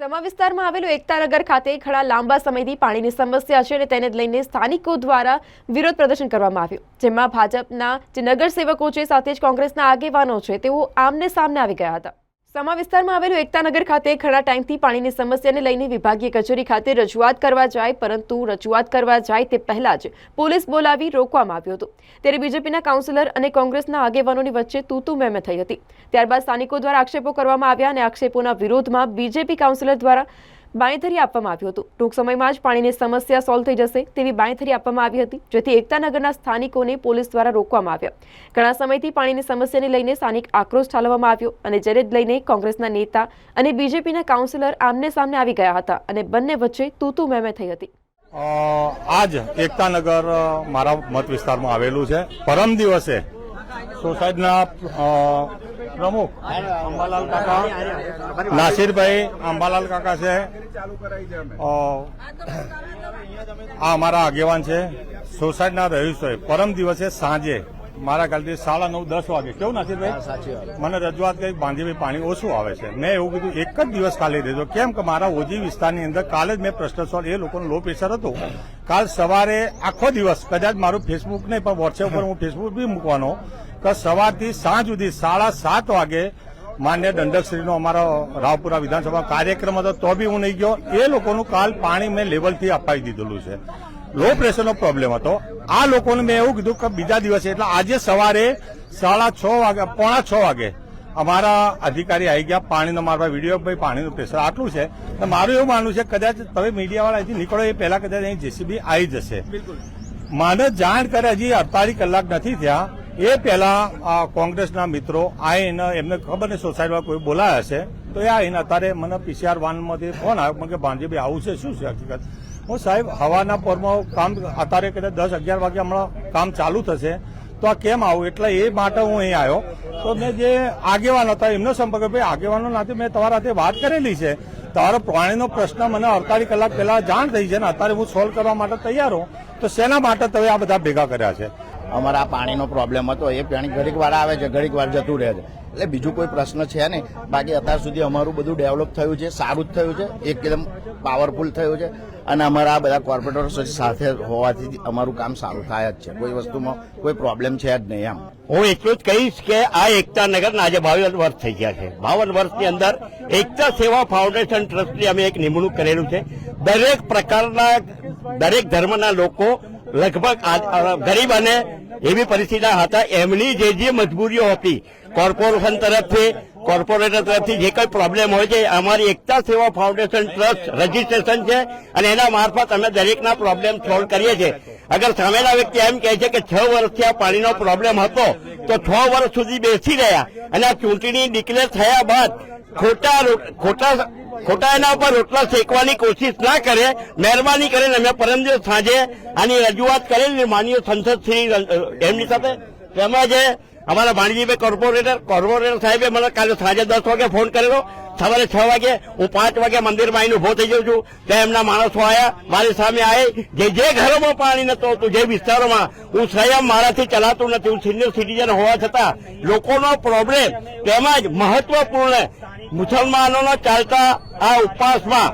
સમા વિસ્તારમાં આવેલું એકતાનગર ખાતે ઘણા લાંબા સમયથી પાણીની સમસ્યા છે અને તેને લઈને સ્થાનિકો દ્વારા વિરોધ પ્રદર્શન કરવામાં આવ્યું. જેમાં ભાજપના જે નગરસેવકો છે, સાથે જ કોંગ્રેસના આગેવાનો છે, તેઓ આમને સામને આવી ગયા હતા. સમા વિસ્તારમાં આવેલું એકતાનગર ખાતે ઘણા ટાઈમથી પાણીની સમસ્યાને લઈને વિભાગીય કચેરી ખાતે રજૂઆત કરવા જાય, પરંતુ રજૂઆત કરવા જાય તે પહેલા જ પોલીસ બોલાવી રોકવામાં આવ્યું હતું. ત્યારે બીજેપીના કાઉન્સિલર અને કોંગ્રેસના આગેવાનોની વચ્ચે તૂતુ મેમે થઈ હતી. ત્યારબાદ સ્થાનિકો દ્વારા આક્ષેપો કરવામાં આવ્યા અને આક્ષેપોના વિરોધમાં બીજેપી કાઉન્સિલર દ્વારા બાંયધરી આપવામાં આવ્યું હતું. ટૂંક સમયમાં જ પાણીની સમસ્યા સોલ્વ થઈ જશે તેવી બાંયધરી આપવામાં આવી હતી, જેથી એકતાનગરના સ્થાનિકોને પોલીસ દ્વારા રોકવામાં આવ્યા. ઘણા સમયથી પાણીની સમસ્યાને લઈને સ્થાનિક આક્રોશ ઠાલવવામાં આવ્યો અને જેને લઈને કોંગ્રેસના નેતા અને બીજેપીના કાઉન્સિલર આમને સામને આવી ગયા હતા અને બંને વચ્ચે તૂતુ મેમે થઈ હતી. આજ એકતાનગર મારા મત વિસ્તારમાં આવેલું છે. પરમ દિવસે સોસાયટીના પ્રમુખ અંબાલાલ કાકા, નાસિરભાઈ અંબાલાલ કાકા છે. આ અમારા આગેવાન છે. સોસાયટીના રહીશોએ પરમ દિવસે સાંજે મારા ખ્યાલથી સાડા નવ દસ વાગે. કેવું નથી ભાઈ મને રજૂઆત કરી બાંધીભાઈ પાણી ઓછું આવે છે. મેં એવું કીધું એક જ દિવસ ખાલી દીધો કેમ કે મારા ઓજી વિસ્તારની અંદર કાલે જ મેં પ્રશ્ન સોલ્વ એ લોકોનું લો પ્રેશર હતું. કાલ સવારે આખો દિવસ કદાચ મારું ફેસબુક નહીં પણ વોટ્સએપ પર હું ફેસબુક બી મૂકવાનો કે સવારથી સાંજ સુધી સાડા સાત વાગે માન્ય દંડકશ્રીનો અમારો રાવપુરા વિધાનસભા કાર્યક્રમ હતો તો બી હું નહીં ગયો. એ લોકોનું કાલ પાણી મેં લેવલથી અપાવી દીધેલું છે. લો પ્રેશરનો પ્રોબ્લેમ હતો. આ લોકોને મેં એવું કીધું કે બીજા દિવસે એટલે આજે સવારે સાડા છ વાગે પોણા છ વાગે અમારા અધિકારી આવી ગયા પાણીનો મારવા વીડિયો ભાઈ પાણીનું પ્રેશર આટલું છે. તો મારું એવું માનવું છે કદાચ તમે મીડિયાવાળા અહીંથી નીકળો એ પહેલા કદાચ અહીં જેસીબી આવી જશે. મને જાણ કરે હજી અડતાલીસ કલાક નથી થયા. એ પહેલા કોંગ્રેસના મિત્રો આવીને એમને ખબર નહીં સોસાયટીમાં કોઈ બોલાયા છે તો એ આવીને અત્યારે મને પીસીઆર વાનમાંથી ફોન આવ્યો કે ભાંજીભાઈ આવું છે? શું છે હકીકત? હું સાહેબ, હવાના પરમાં કામ અત્યારે કદાચ દસ અગિયાર વાગે હમણાં કામ ચાલુ થશે. તો આ કેમ આવું? એટલે એ માટે હું અહીં આવ્યો. તો મેં જે આગેવાન હતા, એમનો સંપર્ક ભાઈ આગેવાનો નાતે મેં તમારા સાથે વાત કરેલી છે. તમારો પાણીનો પ્રશ્ન મને અડતાલીસ કલાક પહેલા જાણ થઈ છે ને, અત્યારે હું સોલ્વ કરવા માટે તૈયાર હું. તો શેના માટે તમે આ બધા ભેગા કર્યા છે? અમારા પાણીનો પ્રોબ્લેમ હતો, એ પાણી ઘડીક વાર આવે છે, ઘડીક વાર જતું રહે છે. એટલે બીજું કોઈ પ્રશ્ન છે નહીં. બાકી અત્યાર સુધી અમારું બધું ડેવલપ થયું છે, સારું જ થયું છે, એકદમ પાવરફુલ થયું છે. અને અમારા આ બધા કોર્પોરેટરો સાથે હોવાથી અમારું કામ સારું થાય જ છે. કોઈ વસ્તુમાં કોઈ પ્રોબ્લેમ છે જ નહીં એમ. હું એટલું જ કહીશ કે આ એકતા નગરના આજે બાવન વર્ષ થઈ ગયા છે. બાવન વર્ષની અંદર એકતા સેવા ફાઉન્ડેશન ટ્રસ્ટની અમે એક નિમણૂક કરેલું છે. દરેક પ્રકારના, દરેક ધર્મના લોકો લગભગ ગરીબ અને એવી પરિસ્થિતિ હતા. એમની જે જે મજબૂરીઓ હતી, કોર્પોરેશન તરફથી, કોર્પોરેટર તરફથી જે કંઈ પ્રોબ્લેમ હોય છે, અમારી એકતા સેવા ફાઉન્ડેશન ટ્રસ્ટ રજીસ્ટ્રેશન છે અને એના મારફત અમે દરેકના પ્રોબ્લેમ સોલ્વ કરીએ છીએ. અગર સામેના વ્યક્તિ એમ કહે છે કે છ વર્ષથી આ પાણીનો પ્રોબ્લેમ હતો, તો છ વર્ષ સુધી બેસી રહ્યા અને આ ચૂંટણી ડિક્લેર થયા બાદ ખોટા ખોટા ખોટા એના ઉપર રોટલા શેકવાની કોશિશ ના કરે, મહેરબાની કરીને અમે પરમ દિવસ સાંજે આની રજૂઆત કરેલી માનીય સંસદ શ્રી એમની સાથે. તેમજ અમારા ભાણજીભાઈ કોર્પોરેટર કોર્પોરેટર સાહેબે મને કાલે સાંજે દસ વાગે ફોન કરેલો. સવારે છ વાગે હું પાંચ વાગે મંદિરમાં આવીને ઊભો થઈ જાઉં છું. ત્યાં એમના માણસો આવ્યા મારી સામે આવી જે જે ઘરોમાં પાણી નતું હતું જે વિસ્તારોમાં, હું સ્વયં મારાથી ચલાતું નથી. હું સિનિયર સિટીઝન હોવા છતાં લોકોનો પ્રોબ્લેમ તેમજ મહત્વપૂર્ણ મુસલમાનોનો ચાલતા આ ઉપવાસમાં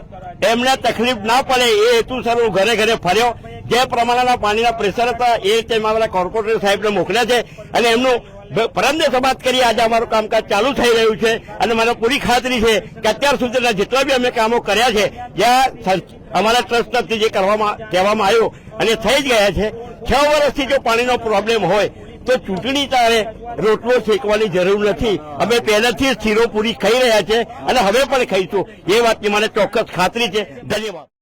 એમને તકલીફ ના પડે એ હેતુસર હું ઘરે ઘરે ફર્યો. જે પ્રમાણેના પાણીના પ્રેશર હતા, એ રીતે મારા કોર્પોરેટર સાહેબને મોકલ્યા છે. અને એમનું પરમને સમાપ્ત કરી આજે અમારું કામકાજ ચાલુ થઈ રહ્યું છે અને મને પૂરી ખાતરી છે કે અત્યાર સુધીના જેટલા બી અમે કામો કર્યા છે, જ્યાં અમારા ટ્રસ્ટ તરફથી જે કરવામાં, કહેવામાં આવ્યું, અને થઈ જ ગયા છે. છ વર્ષથી જો પાણીનો પ્રોબ્લેમ હોય, તો ચૂંટણી તારે રોટલો શેકવાની જરૂર નથી. અમે પહેલેથી જ શીરો પૂરી ખાઈ રહ્યા છે અને હવે પણ ખાઈશું. એ વાતની મને ચોક્કસ ખાતરી છે. ધન્યવાદ.